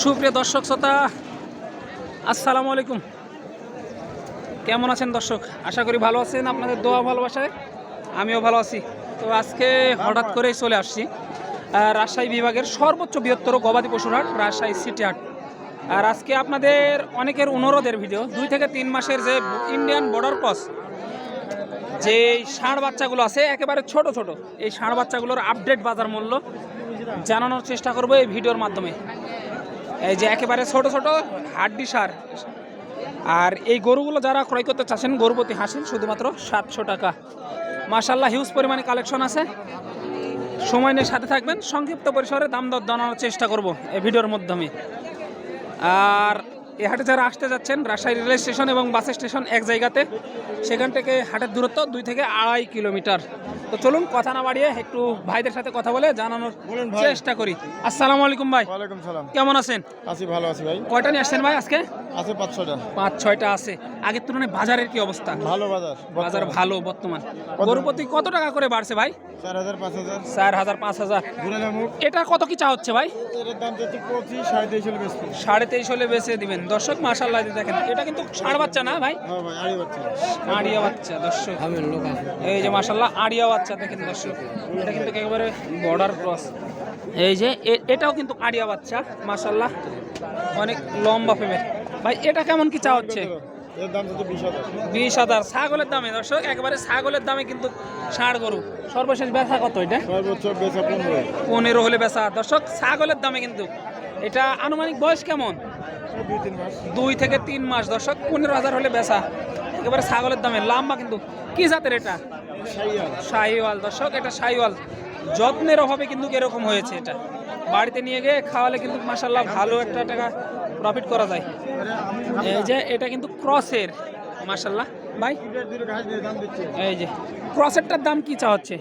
সুপ্রিয় দর্শক শ্রোতা, আসসালামু আলাইকুম। কেমন আছেন দর্শক? আশা করি ভালো আছেন, আপনাদের দোয়া ভালোবাসায়। আমিও ভালো আছি। তো আজকে হঠাৎ করেই চলে আসছি রাজশাহী বিভাগের সর্বোচ্চ বৃহত্তর গবাদি পশুর হাট, রাজশাহী সিটি হাট। আর আজকে আপনাদের অনেকের অনুরোধের ভিডিও, দুই থেকে তিন মাসের যে ইন্ডিয়ান বর্ডার ক্রস, যে ষাঁড় বাচ্চাগুলো আছে, একেবারে ছোট ছোট, এই ষাঁড় বাচ্চাগুলোর আপডেট বাজার মূল্য জানানোর চেষ্টা করব এই ভিডিওর মাধ্যমে। এই যে একেবারে ছোট ছোট হাড্ডি সার। আর এই গরুগুলো যারা ক্রয় করতে চাচ্ছেন, গরুপতি হাসিল, শুধুমাত্র সাতশো টাকা। মাশাল্লাহ হিউজ পরিমাণে কালেকশন আছে। সময় নিয়ে সাথে থাকবেন। সংক্ষিপ্ত পরিসরে দাম দর জানানোর চেষ্টা করব এই ভিডিওর মাধ্যমে। আর এই হাটে যারা আসতে যাচ্ছেন রাজশাহী রেল স্টেশন এবং বাস স্টেশন এক জায়গাতে সেখান থেকে হাটের দূরত্ব দুই থেকে আড়াই কিলোমিটার। তো চলুন কথা না বাড়িয়ে একটু ভাইদের সাথে কথা বলে জানানোর চেষ্টা করি। আসসালামু আলাইকুম ভাই। ওয়ালাইকুম সালাম। কেমন আছেন? আছি ভালো আছি ভাই। কয়টা নিয়ে আসছেন ভাই আজকে? আছে পাঁচশোটা পাঁচ ছয়টা আছে। আগের তুলনায় বাজারের কি অবস্থা? ভালো বাজার বাজার ভালো বর্তমান। গরুপতি কত টাকা করে বাড়ছে ভাই? চার হাজার পাঁচ হাজার। চার হাজার পাঁচ হাজার। এটা কত কি চা হচ্ছে ভাই? এটার দাম পঁচিশ সাড়ে তেইশ হলে বেচে দিবেন। দর্শক মাসাল্লাহ দেখেন এটা কিন্তু ষাঁড় বাচ্চা না ভাই? হ্যাঁ বাচ্চা। আড়িয়া বাচ্চা দর্শক। এই যে মাসাল্লাহ আড়িয়া বাচ্চা দেখেন দর্শক এটা কিন্তু একেবারে বর্ডার ক্রস এই যে এ- এটাও কিন্তু আড়িয়া বাচ্চা মাসাল্লাহ অনেক লম্বা ফেমের ভাই এটা কেমন কি চা হচ্ছে? এর দাম যাচ্ছে বিশ হাজার। বিশ হাজার। ছাগলের দামে দর্শক একেবারে ছাগলের দামে কিন্তু ষাঁড় গরু। সর্বশেষ বেচা কত এটা? পনেরো। পনেরো হলে বেচা। দর্শক ছাগলের দামে কিন্তু এটা আনুমানিক বয়স কেমন? দুই থেকে তিন মাস, দর্শক, পনেরো হাজার হলে বেচা। একেবারে ছাগলের দামে, লম্বা কিন্তু। কি জাতের এটা? শাহিওয়াল, দর্শক, এটা শাহিওয়াল। যত্নের অভাবে কিন্তু এরকম হয়েছে এটা। বাড়িতে নিয়ে গিয়ে খাওয়ালে কিন্তু মাসাল্লাহ ভালো একটা টাকা প্রফিট করা যায়। এই যে, এটা কিন্তু ক্রসের মাসাল্লাহ ভাই? এই যে, ক্রসেরটার দাম কি চা হচ্ছে?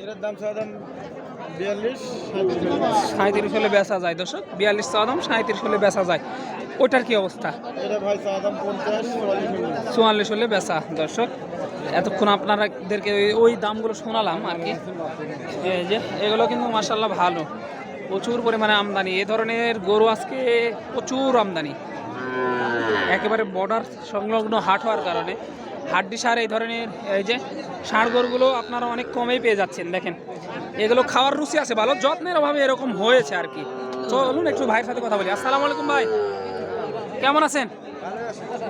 সাঁত্রিশ হলে বেচা যায়, দর্শক। বিয়াল্লিশ চা দাম সাঁত্রিশ হলে বেচা যায়। ওটার কি অবস্থা? চুয়াল্লিশ হলে। বেচা দর্শক। এতক্ষণ আপনাদেরকে ওই- দামগুলো শোনালাম আর কি। এই যে এগুলো কিন্তু মার্শাল্লাহ ভালো। প্রচুর পরিমাণে আমদানি। এ ধরনের গরু আজকে প্রচুর আমদানি। একেবারে বর্ডার সংলগ্ন হাট হওয়ার কারণে। হাড্ডি সার এই ধরনের এই যে ষাঁড় গরুগুলো আপনারা অনেক কমেই পেয়ে যাচ্ছেন দেখেন। এগুলো খাওয়ার রুচি আছে ভালো যত্নের অভাবে এরকম হয়েছে আর কি। চলুন একটু ভাইয়ের সাথে কথা বলি। আসসালামু আলাইকুম ভাই। কেমন আছেন?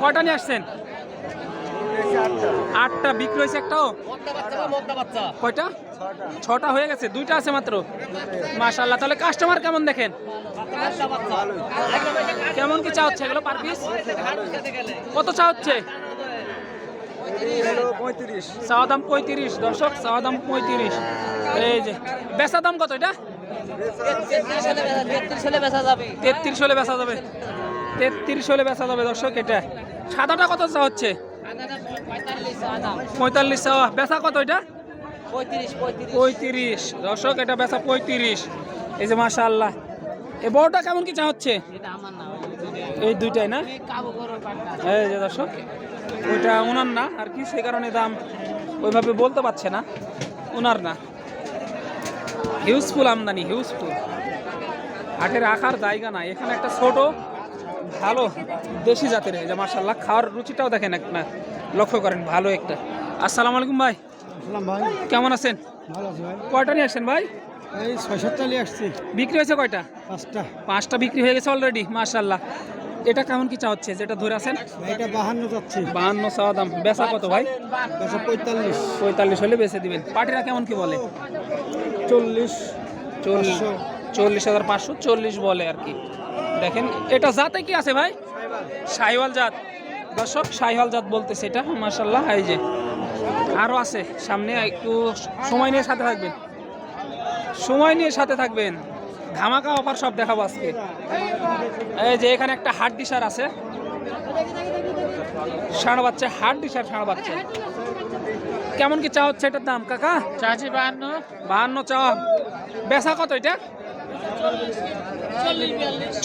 কয়টা নিয়ে আসছেন? আটটা, বিক্রি হয়েছে একটাও? কয়টা? ছটা হয়ে গেছে, দুইটা আছে মাত্র? মাশাল্লাহ তাহলে কাস্টমার কেমন দেখেন? কেমন কি চা হচ্ছে এগুলো পার পিস কত চা হচ্ছে? চাওয়া দাম পঁয়ত্রিশ, দর্শক, চাওয়া দাম পঁয়ত্রিশ। এই যে, বেচা দাম কত এটা? তেত্রিশ হলে তেত্রিশ হলে বেচা যাবে। দর্শক এটা। সাদাটা কত চা হচ্ছে? পঁয়তাল্লিশ চাওয়া বেচা কত এটা? পঁয়ত্রিশ। দর্শক, এটা বেচা পঁয়ত্রিশ। এই যে মাশা আল্লাহ এ বড়টা কেমন কি চা হচ্ছে? এই দুইটাই না? এই যে দর্শক, ওইটা ওনার না, আর কি সেই কারণে দাম ওইভাবে বলতে পারছে না। ওনার না। হিউজফুল আমদানি, হিউজফুল। হাটের রাখার জায়গা নাই। এখানে একটা ছোট ভালো দেশি জাতের এই যে মার্শাল্লাহ খাওয়ার রুচিটাও দেখেন এক না লক্ষ্য করেন ভালো একটা। আসসালামু আলাইকুম ভাই। আসসালাম ভাই। কেমন আছেন? ভালো আছি ভাই। কয়টা নিয়ে আসছেন ভাই? এই ছয় সাতটা নিয়ে আসছি। বিক্রি হয়েছে কয়টা? পাঁচটা। পাঁচটা বিক্রি হয়ে গেছে অলরেডি মার্শাল্লাহ এটা কেমন কি চা হচ্ছে? যেটা ধরে আছেন? এটা বাহান্ন যাচ্ছে। বাহান্ন চাওয়া দাম। বেচা কত ভাই? একশো পঁয়তাল্লিশ। পঁয়তাল্লিশ হলে বেচে দিবেন। পার্টিরা কেমন কি বলে? চল্লিশ চল্লিশ চল্লিশ হাজার পাঁচশো চল্লিশ বলে আর কি। দেখেন এটা জাতে কি আছে ভাই? শাহিওয়াল জাত। দর্শক শাহিওয়াল জাত বলতেছে এটা মার্শাল্লাহ এই যে। আরও আছে সামনে একটু সময় নিয়ে সাথে থাকবেন। সময় নিয়ে সাথে থাকবেন। ধামাকা অফার সব দেখাবো আজকে। এই যে এখানে একটা হাট ডিসার আছে। ষাঁড় বাচ্চা হাট ডিসার ষাঁড় বাচ্চা। কেমন কি চা হচ্ছে এটার দাম কাকা? চাচি বাহান্ন। বাহান্ন চা। বেচা কত এটা?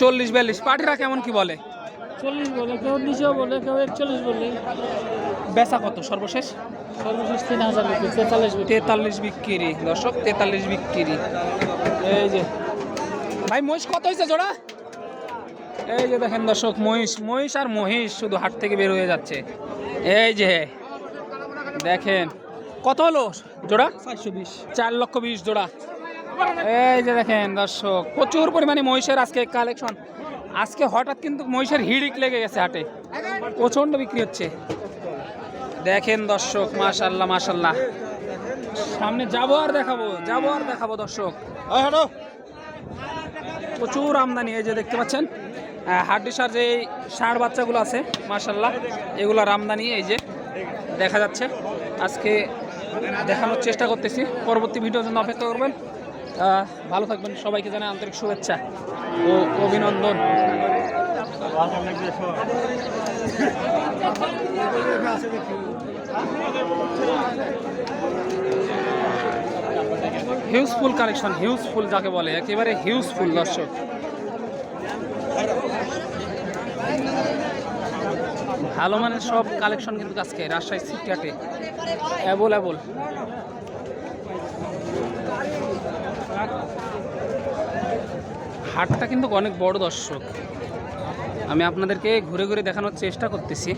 চল্লিশ বিয়াল্লিশ। পার্টিরা কেমন কি বলে? চল্লিশ বলে কেউ নিচেও বলে কেউ একচল্লিশ বলে। বেচা কত? সর্বশেষ? সর্বশেষ তিন হাজার বিক্রি তেতাল্লিশ বিক্রি। তেতাল্লিশ বিক্রি দর্শক তেতাল্লিশ বিক্রি। এই যে। ভাই মহিষ কত হয়েছে জোড়া? এই যে দেখেন দর্শক মহিষ মহিষ আর মহিষ শুধু হাট থেকে বের হয়ে যাচ্ছে। এই যে দেখেন। কত হলো জোড়া? চারশো বিশ। চার লক্ষ বিশ জোড়া। এই যে দেখেন দর্শক প্রচুর পরিমাণে মহিষের আজকে কালেকশন আজকে হঠাৎ কিন্তু মহিষের হিড়িক লেগে গেছে হাটে। প্রচণ্ড বিক্রি হচ্ছে। দেখেন দর্শক মাশাল্লাহ মাশাল্লাহ সামনে যাব আর দেখাবো যাব আর দেখাবো দর্শক। প্রচুর আমদানি এই যে দেখতে পাচ্ছেন হাড্ডিসার যে ষাঁড় বাচ্চাগুলো আছে মাশাল্লাহ এগুলোর আমদানি এই যে দেখা যাচ্ছে। আজকে দেখানোর চেষ্টা করতেছি। পরবর্তী ভিডিওর জন্য অপেক্ষা করবেন। ভালো থাকবেন। সবাইকে জানাই আন্তরিক শুভেচ্ছা ও অভিনন্দন। হিউজফুল কালেকশন হিউজফুল যাকে বলে, একেবারে হিউজফুল দর্শক। ভালো মানের সব কালেকশন কিন্তু আজকে রাজশাহী সিটিয়াটে অ্যাভেলেবল হাটটা কিন্তু অনেক বড় দর্শক। আমি আপনাদেরকে ঘুরে ঘুরে দেখানোর চেষ্টা করতেছি।